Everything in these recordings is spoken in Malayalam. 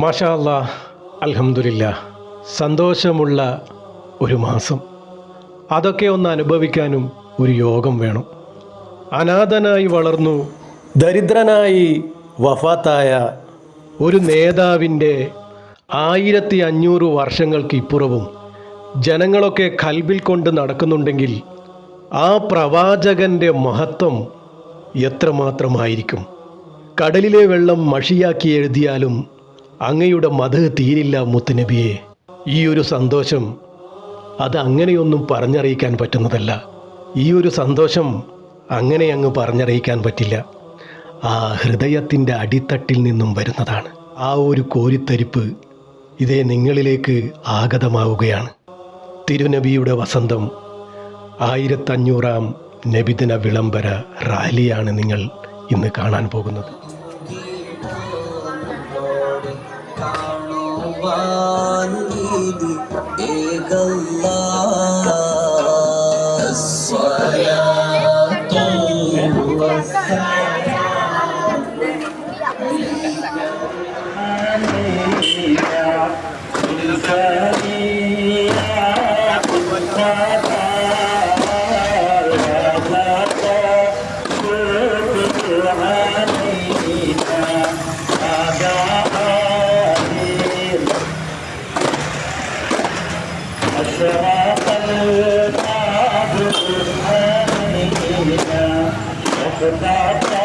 മാഷാ അല്ലാ അൽഹംദുലില്ല സന്തോഷമുള്ള ഒരു മാസം. അതൊക്കെ ഒന്ന് അനുഭവിക്കാനും ഒരു യോഗം വേണം. അനാഥനായി വളർന്നു ദരിദ്രനായി വഫാത്തായ ഒരു നേതാവിന്റെ ആയിരത്തി അഞ്ഞൂറ് വർഷങ്ങൾക്ക് ഇപ്പുറവും ജനങ്ങളൊക്കെ കൽബിൽ കൊണ്ട് നടക്കുന്നുണ്ടെങ്കിൽ ആ പ്രവാചകന്റെ മഹത്വം എത്രമാത്രമായിരിക്കും? കടലിലെ വെള്ളം മഷിയാക്കി എഴുതിയാലും അങ്ങയുടെ മത തീരില്ല മുത്തുനബിയെ. ഈ ഒരു സന്തോഷം അത് അങ്ങനെയൊന്നും പറഞ്ഞറിയിക്കാൻ പറ്റുന്നതല്ല. ഈ ഒരു സന്തോഷം അങ്ങനെ അങ്ങ് പറഞ്ഞറിയിക്കാൻ പറ്റില്ല. ആ ഹൃദയത്തിന്റെ അടിത്തട്ടിൽ നിന്നും വരുന്നതാണ്. ആ ഒരു കോരിത്തരിപ്പ് ഇതേ നിങ്ങളിലേക്ക് ആഗതമാവുകയാണ്. തിരുനബിയുടെ വസന്തം ആയിരത്തഞ്ഞൂറാം നബിദിന വിളംബര റാലിയാണ് നിങ്ങൾ ഇന്ന് കാണാൻ പോകുന്നത്. الرحمن إيدي إيقالله الصلاة Thank you.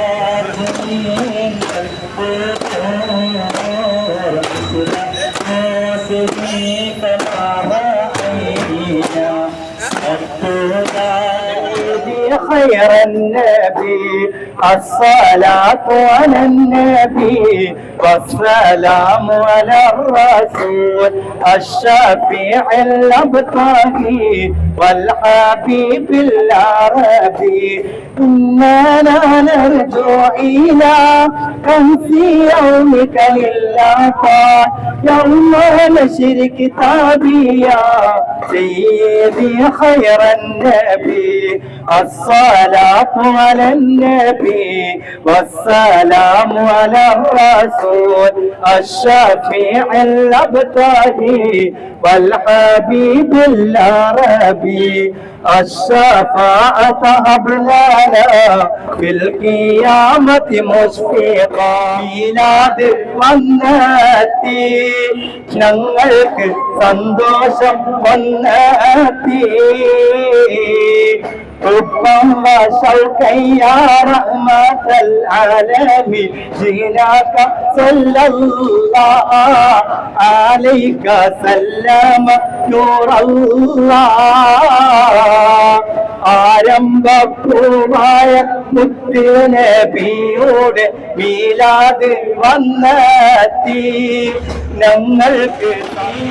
خير النبي الصلاة على النبي والسلام على الرسول الشفيع الأبطالي والحبيب العربي إننا نرجو إلى كنس يومك للعطاء يوم نشر كتابي يا سيدي خير النبي الصلاة على النبي والسلام على الرسول الشفيع الأبطالي والحبيب العربي الشفاعة هب لنا في القيامة مشفقا ميلاد വന്നെത്തി ഞങ്ങൾക്ക് സന്തോഷം വന്നെത്തി حبا وشوقا يا رحمة العالمين جئناك صلى الله عليك سلم نور الله ആരംഭപ്പൂവായ മുത്തുനബിയുടെ മീലാത് വന്നെത്തി ഞങ്ങൾക്ക്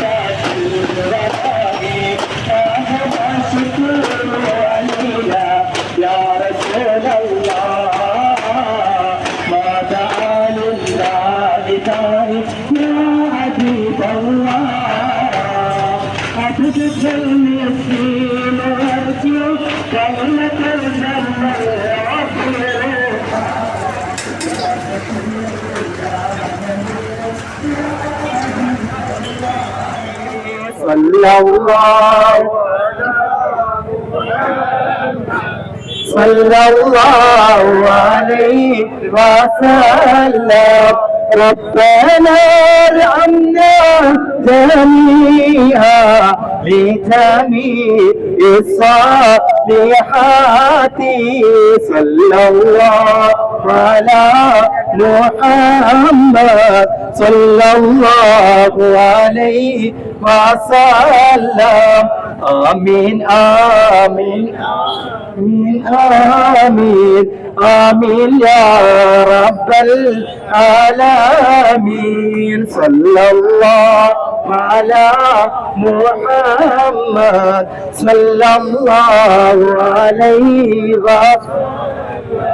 يا صلى الله صلى الله عليه وسلم ربنا ارحمنا جميعا لجميع الصالحات صلى الله على محمد صلى الله عليه وسلم. آمين آمين آمين آمين آمين يا رب العالمين. صلى الله على محمد صلى الله عليه وسلم.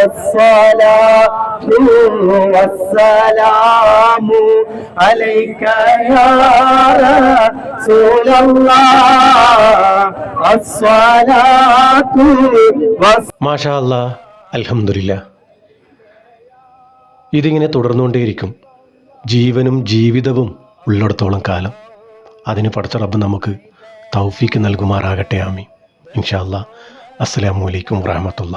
الصلاة والسلام عليك يا رسول الله الصلاة والسلام മാഷാ അല്ലാ അൽഹംദുലില്ല ഇതിങ്ങനെ തുടർന്നുകൊണ്ടേയിരിക്കും ജീവനും ജീവിതവും ഉള്ളിടത്തോളം കാലം അതിന് പഠിച്ച റബ്ബ് നമുക്ക് തൗഫീക്ക് നൽകുമാറാകട്ടെ ആമി ഇൻഷാ അല്ലാ അസ്സലാമു അലൈക്കും വറഹമത്തുള്ള